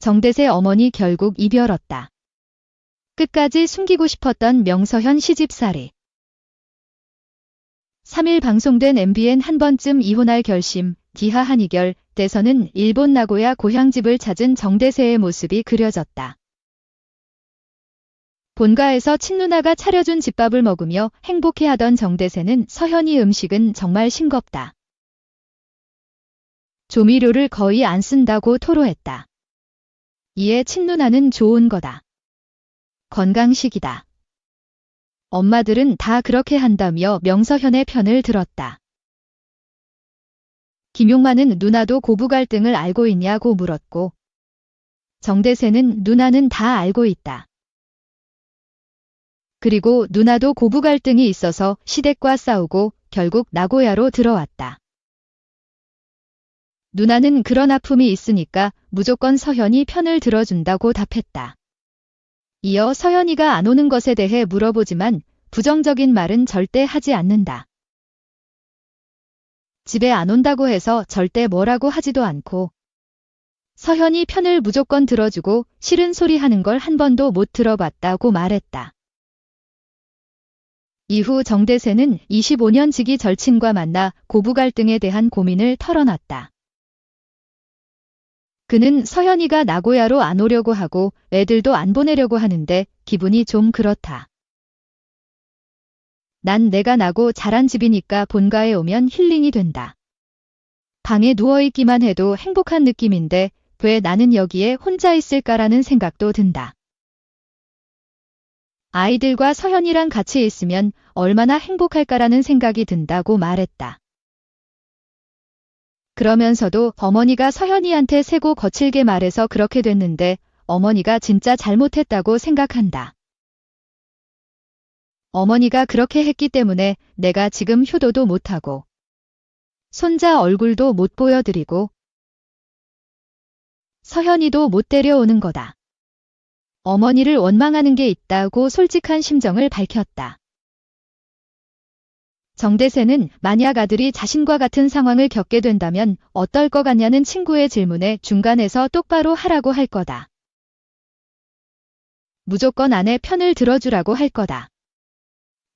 정대세 어머니 결국 이별었다. 끝까지 숨기고 싶었던 명서현 시집살이. 3일 방송된 MBN 한 번쯤 이혼할 결심, 기하 한이결, 때서는 일본 나고야 고향집을 찾은 정대세의 모습이 그려졌다. 본가에서 친누나가 차려준 집밥을 먹으며 행복해하던 정대세는 서현이 음식은 정말 싱겁다. 조미료를 거의 안 쓴다고 토로했다. 이에 친누나는 좋은 거다. 건강식이다. 엄마들은 다 그렇게 한다며 명서현의 편을 들었다. 김용만은 누나도 고부 갈등을 알고 있냐고 물었고, 정대세는 누나는 다 알고 있다. 그리고 누나도 고부 갈등이 있어서 시댁과 싸우고 결국 나고야로 들어왔다. 누나는 그런 아픔이 있으니까 무조건 서현이 편을 들어준다고 답했다. 이어 서현이가 안 오는 것에 대해 물어보지만 부정적인 말은 절대 하지 않는다. 집에 안 온다고 해서 절대 뭐라고 하지도 않고 서현이 편을 무조건 들어주고 싫은 소리 하는 걸 한 번도 못 들어봤다고 말했다. 이후 정대세는 25년 지기 절친과 만나 고부 갈등에 대한 고민을 털어놨다. 그는 서현이가 나고야로 안 오려고 하고 애들도 안 보내려고 하는데 기분이 좀 그렇다. 난 내가 나고 자란 집이니까 본가에 오면 힐링이 된다. 방에 누워있기만 해도 행복한 느낌인데 왜 나는 여기에 혼자 있을까라는 생각도 든다. 아이들과 서현이랑 같이 있으면 얼마나 행복할까라는 생각이 든다고 말했다. 그러면서도 어머니가 서현이한테 세고 거칠게 말해서 그렇게 됐는데 어머니가 진짜 잘못했다고 생각한다. 어머니가 그렇게 했기 때문에 내가 지금 효도도 못하고 손자 얼굴도 못 보여드리고 서현이도 못 데려오는 거다. 어머니를 원망하는 게 있다고 솔직한 심정을 밝혔다. 정대세는 만약 아들이 자신과 같은 상황을 겪게 된다면 어떨 것 같냐는 친구의 질문에 중간에서 똑바로 하라고 할 거다. 무조건 아내 편을 들어주라고 할 거다.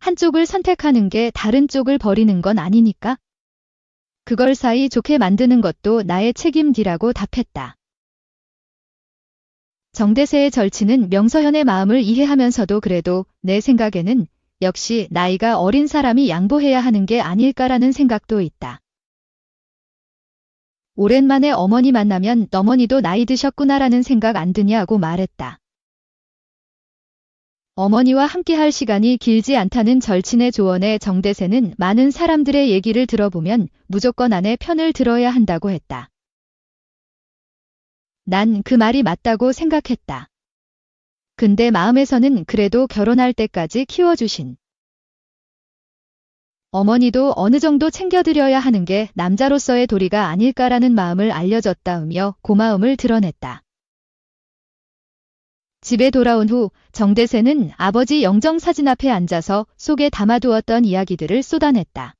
한쪽을 선택하는 게 다른 쪽을 버리는 건 아니니까? 그걸 사이 좋게 만드는 것도 나의 책임지라고 답했다. 정대세의 절친은 명서현의 마음을 이해하면서도 그래도 내 생각에는 역시 나이가 어린 사람이 양보해야 하는 게 아닐까라는 생각도 있다. 오랜만에 어머니 만나면 어머니도 나이 드셨구나라는 생각 안 드냐고 말했다. 어머니와 함께 할 시간이 길지 않다는 절친의 조언에 정대세는 많은 사람들의 얘기를 들어보면 무조건 아내 편을 들어야 한다고 했다. 난 그 말이 맞다고 생각했다. 근데 마음에서는 그래도 결혼할 때까지 키워주신 어머니도 어느 정도 챙겨드려야 하는 게 남자로서의 도리가 아닐까라는 마음을 알려줬다으며 고마움을 드러냈다. 집에 돌아온 후 정대세는 아버지 영정 사진 앞에 앉아서 속에 담아두었던 이야기들을 쏟아냈다.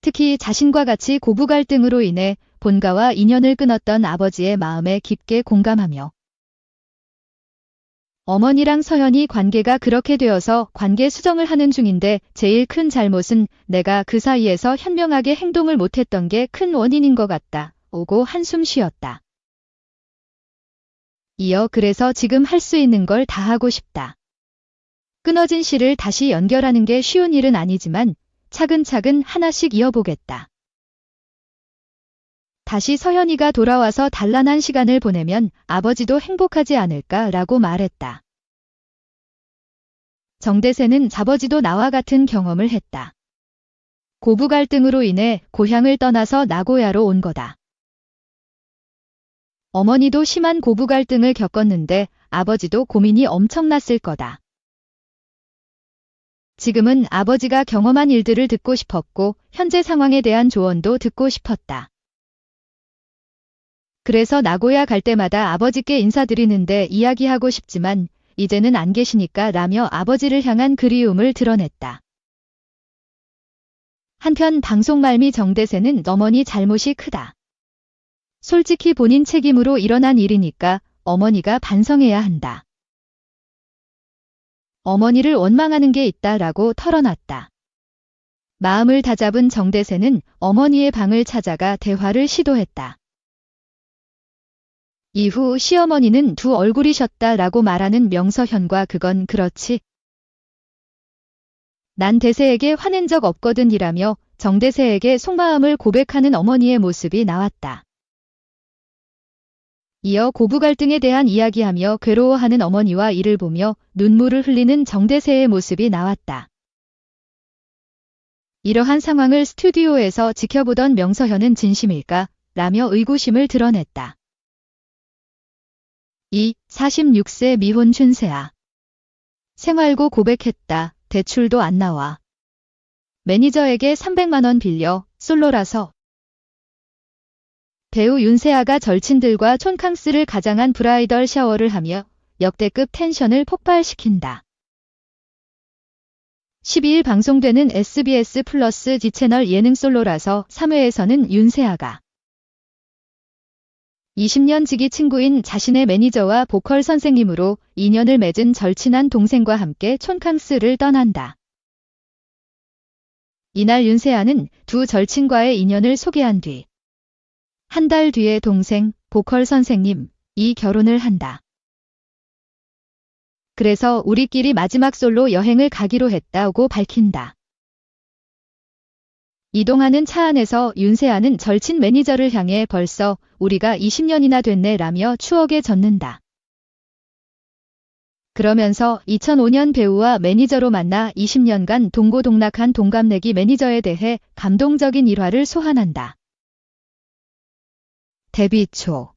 특히 자신과 같이 고부 갈등으로 인해 본가와 인연을 끊었던 아버지의 마음에 깊게 공감하며 어머니랑 서현이 관계가 그렇게 되어서 관계 수정을 하는 중인데 제일 큰 잘못은 내가 그 사이에서 현명하게 행동을 못했던 게 큰 원인인 것 같다. 오고 한숨 쉬었다. 이어 그래서 지금 할 수 있는 걸 다 하고 싶다. 끊어진 실을 다시 연결하는 게 쉬운 일은 아니지만 차근차근 하나씩 이어보겠다. 다시 서현이가 돌아와서 단란한 시간을 보내면 아버지도 행복하지 않을까라고 말했다. 정대세는 자버지도 나와 같은 경험을 했다. 고부 갈등으로 인해 고향을 떠나서 나고야로 온 거다. 어머니도 심한 고부 갈등을 겪었는데 아버지도 고민이 엄청났을 거다. 지금은 아버지가 경험한 일들을 듣고 싶었고 현재 상황에 대한 조언도 듣고 싶었다. 그래서 나고야 갈 때마다 아버지께 인사드리는데 이야기하고 싶지만 이제는 안 계시니까 라며 아버지를 향한 그리움을 드러냈다. 한편 방송 말미 정대세는 어머니 잘못이 크다. 솔직히 본인 책임으로 일어난 일이니까 어머니가 반성해야 한다. 어머니를 원망하는 게 있다라고 털어놨다. 마음을 다잡은 정대세는 어머니의 방을 찾아가 대화를 시도했다. 이후 시어머니는 두 얼굴이셨다 라고 말하는 명서현과 그건 그렇지. 난 대세에게 화낸 적 없거든이라며 정대세에게 속마음을 고백하는 어머니의 모습이 나왔다. 이어 고부 갈등에 대한 이야기하며 괴로워하는 어머니와 이를 보며 눈물을 흘리는 정대세의 모습이 나왔다. 이러한 상황을 스튜디오에서 지켜보던 명서현은 진심일까? 라며 의구심을 드러냈다. 2. 46세 미혼 춘세아. 생활고 고백했다. 대출도 안 나와. 매니저에게 300만원 빌려, 솔로라서. 배우 윤세아가 절친들과 촌캉스를 가장한 브라이덜 샤워를 하며 역대급 텐션을 폭발시킨다. 12일 방송되는 SBS 플러스 G채널 예능 솔로라서 3회에서는 윤세아가 20년 지기 친구인 자신의 매니저와 보컬 선생님으로 인연을 맺은 절친한 동생과 함께 촌캉스를 떠난다. 이날 윤세아는 두 절친과의 인연을 소개한 뒤 한 달 뒤에 동생, 보컬 선생님, 이 결혼을 한다. 그래서 우리끼리 마지막 솔로 여행을 가기로 했다고 밝힌다. 이동하는 차 안에서 윤세아는 절친 매니저를 향해 벌써 우리가 20년이나 됐네 라며 추억에 젖는다. 그러면서 2005년 배우와 매니저로 만나 20년간 동고동락한 동갑내기 매니저에 대해 감동적인 일화를 소환한다. 데뷔 초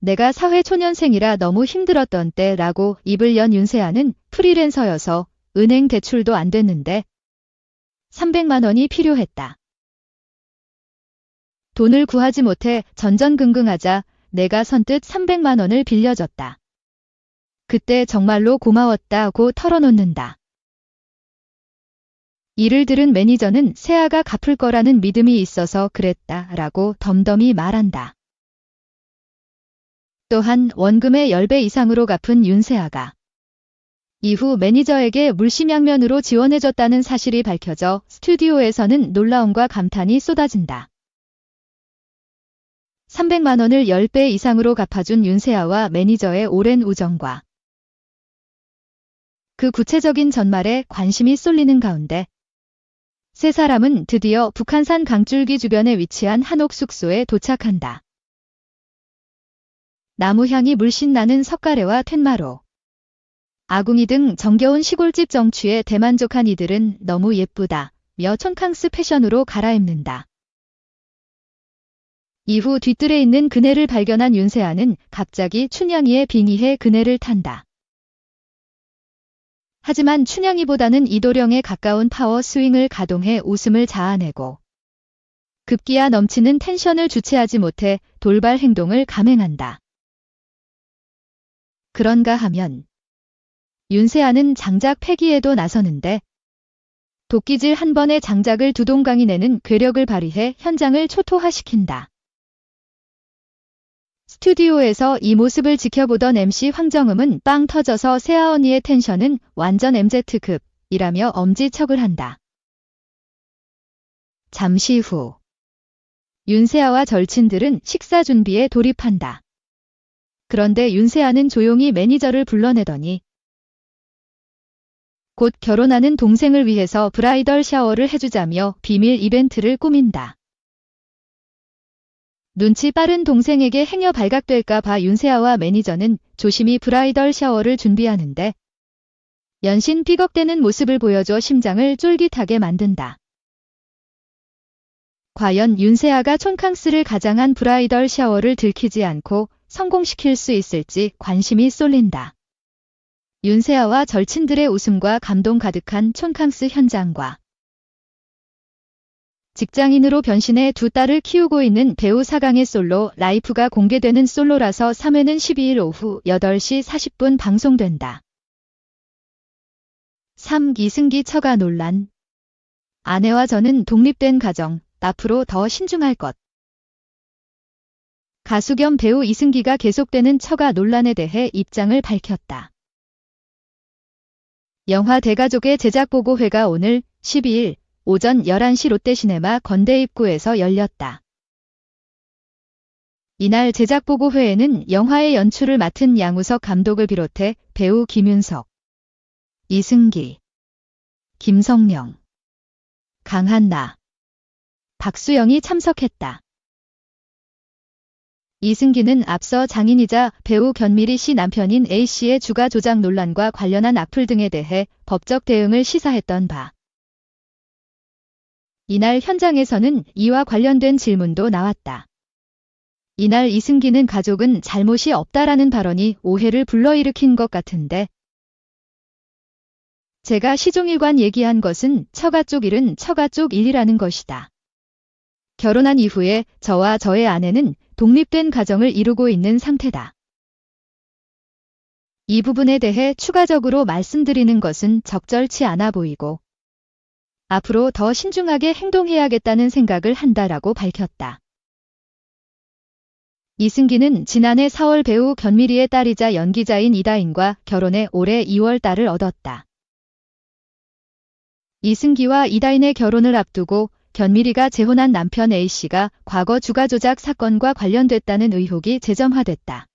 내가 사회초년생이라 너무 힘들었던 때라고 입을 연 윤세아는 프리랜서여서 은행 대출도 안 됐는데 300만 원이 필요했다. 돈을 구하지 못해 전전긍긍하자 내가 선뜻 300만 원을 빌려줬다. 그때 정말로 고마웠다고 털어놓는다. 이를 들은 매니저는 세아가 갚을 거라는 믿음이 있어서 그랬다 라고 덤덤히 말한다. 또한 원금의 10배 이상으로 갚은 윤세아가 이후 매니저에게 물심양면으로 지원해줬다는 사실이 밝혀져 스튜디오에서는 놀라움과 감탄이 쏟아진다. 300만 원을 10배 이상으로 갚아준 윤세아와 매니저의 오랜 우정과 그 구체적인 전말에 관심이 쏠리는 가운데 세 사람은 드디어 북한산 강줄기 주변에 위치한 한옥 숙소에 도착한다. 나무향이 물씬 나는 석가래와 텐마로 아궁이 등 정겨운 시골집 정취에 대만족한 이들은 너무 예쁘다. 며 촌캉스 패션으로 갈아입는다. 이후 뒷뜰에 있는 그네를 발견한 윤세아는 갑자기 춘향이의 빙의해 그네를 탄다. 하지만 춘향이보다는 이도령에 가까운 파워 스윙을 가동해 웃음을 자아내고 급기야 넘치는 텐션을 주체하지 못해 돌발 행동을 감행한다. 그런가 하면 윤세아는 장작 폐기에도 나서는데 도끼질 한 번에 장작을 두 동강이 내는 괴력을 발휘해 현장을 초토화시킨다. 스튜디오에서 이 모습을 지켜보던 MC 황정음은 빵 터져서 세아 언니의 텐션은 완전 MZ급 이라며 엄지척을 한다. 잠시 후 윤세아와 절친들은 식사 준비에 돌입한다. 그런데 윤세아는 조용히 매니저를 불러내더니 곧 결혼하는 동생을 위해서 브라이덜 샤워를 해주자며 비밀 이벤트를 꾸민다. 눈치 빠른 동생에게 행여 발각될까 봐 윤세아와 매니저는 조심히 브라이덜 샤워를 준비하는데 연신 삐걱대는 모습을 보여줘 심장을 쫄깃하게 만든다. 과연 윤세아가 촌캉스를 가장한 브라이덜 샤워를 들키지 않고 성공시킬 수 있을지 관심이 쏠린다. 윤세아와 절친들의 웃음과 감동 가득한 촌캉스 현장과 직장인으로 변신해 두 딸을 키우고 있는 배우 사강의 솔로 라이프가 공개되는 솔로라서 3회는 12일 오후 8시 40분 방송된다. 3. 이승기 처가 논란 아내와 저는 독립된 가정, 앞으로 더 신중할 것. 가수 겸 배우 이승기가 계속되는 처가 논란에 대해 입장을 밝혔다. 영화 대가족의 제작보고회가 오늘 12일 오전 11시 롯데시네마 건대 입구에서 열렸다. 이날 제작보고회에는 영화의 연출을 맡은 양우석 감독을 비롯해 배우 김윤석, 이승기, 김성령, 강한나, 박수영이 참석했다. 이승기는 앞서 장인이자 배우 견미리 씨 남편인 A씨의 주가 조작 논란과 관련한 악플 등에 대해 법적 대응을 시사했던 바. 이날 현장에서는 이와 관련된 질문도 나왔다. 이날 이승기는 가족은 잘못이 없다라는 발언이 오해를 불러일으킨 것 같은데 제가 시종일관 얘기한 것은 처가 쪽 일은 처가 쪽 일이라는 것이다. 결혼한 이후에 저와 저의 아내는 독립된 가정을 이루고 있는 상태다. 이 부분에 대해 추가적으로 말씀드리는 것은 적절치 않아 보이고 앞으로 더 신중하게 행동해야겠다는 생각을 한다라고 밝혔다. 이승기는 지난해 4월 배우 견미리의 딸이자 연기자인 이다인과 결혼해 올해 2월 딸을 얻었다. 이승기와 이다인의 결혼을 앞두고 견미리가 재혼한 남편 A씨가 과거 주가 조작 사건과 관련됐다는 의혹이 재점화됐다.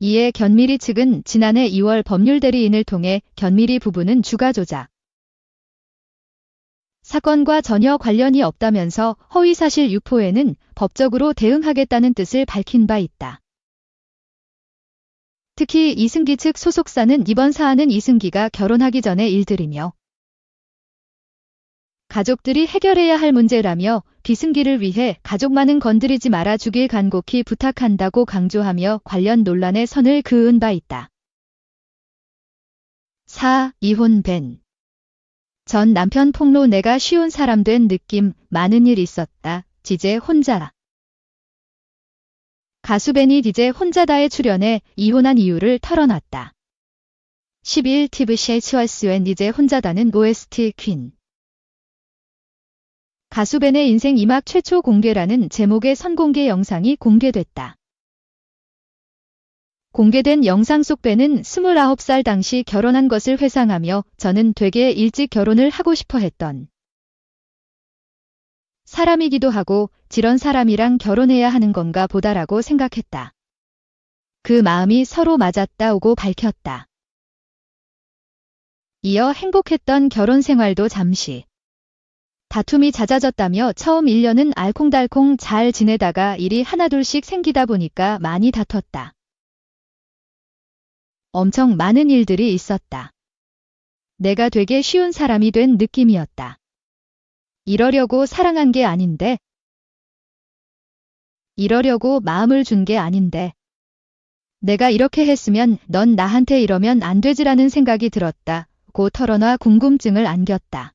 이에 견미리 측은 지난해 2월 법률 대리인을 통해 견미리 부부는 주가 조작 사건과 전혀 관련이 없다면서 허위사실 유포에는 법적으로 대응하겠다는 뜻을 밝힌 바 있다. 특히 이승기 측 소속사는 이번 사안은 이승기가 결혼하기 전의 일들이며 가족들이 해결해야 할 문제라며 비승기를 위해 가족만은 건드리지 말아 주길 간곡히 부탁한다고 강조하며 관련 논란에 선을 그은 바 있다. 4. 이혼 벤. 전 남편 폭로 내가 쉬운 사람 된 느낌 많은 일 있었다. 지제 혼자. 가수 벤이 디제 혼자다에 출연해 이혼한 이유를 털어놨다. 11 TV 쉐이츠와스웬 디제 혼자다는 OST 퀸. 가수 벤의 인생 2막 최초 공개라는 제목의 선공개 영상이 공개됐다. 공개된 영상 속 벤은 29살 당시 결혼한 것을 회상하며 저는 되게 일찍 결혼을 하고 싶어 했던 사람이기도 하고 지런 사람이랑 결혼해야 하는 건가 보다라고 생각했다. 그 마음이 서로 맞았다고 밝혔다. 이어 행복했던 결혼 생활도 잠시 다툼이 잦아졌다며 처음 1년은 알콩달콩 잘 지내다가 일이 하나둘씩 생기다 보니까 많이 다퉜다. 엄청 많은 일들이 있었다. 내가 되게 쉬운 사람이 된 느낌이었다. 이러려고 사랑한 게 아닌데, 이러려고 마음을 준 게 아닌데, 내가 이렇게 했으면 넌 나한테 이러면 안 되지라는 생각이 들었다. 고 털어놔 궁금증을 안겼다.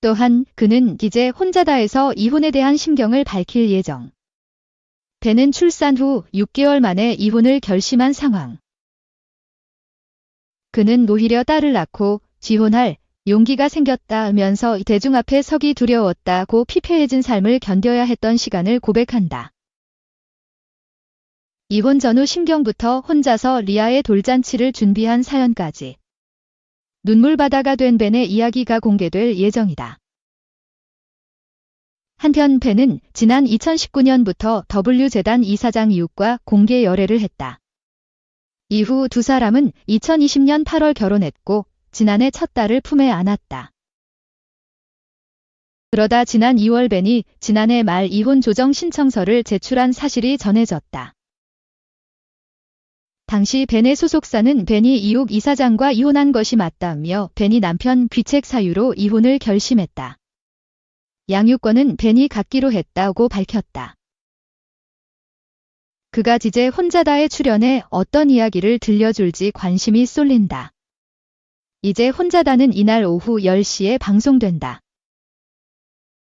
또한 그는 이제 혼자다에서 이혼에 대한 심경을 밝힐 예정. 배는 출산 후 6개월 만에 이혼을 결심한 상황. 그는 오히려 딸을 낳고 지혼할 용기가 생겼다면서 대중 앞에 서기 두려웠다고 피폐해진 삶을 견뎌야 했던 시간을 고백한다. 이혼 전후 심경부터 혼자서 리아의 돌잔치를 준비한 사연까지. 눈물바다가 된 벤의 이야기가 공개될 예정이다. 한편 벤은 지난 2019년부터 W재단 이사장 이웃과 공개 열애를 했다. 이후 두 사람은 2020년 8월 결혼했고 지난해 첫 딸을 품에 안았다. 그러다 지난 2월 벤이 지난해 말 이혼 조정 신청서를 제출한 사실이 전해졌다. 당시 벤의 소속사는 벤이 이욱 이사장과 이혼한 것이 맞다며 벤이 남편 귀책 사유로 이혼을 결심했다. 양육권은 벤이 갖기로 했다고 밝혔다. 그가 지제 혼자다에 출연해 어떤 이야기를 들려줄지 관심이 쏠린다. 이제 혼자다는 이날 오후 10시에 방송된다.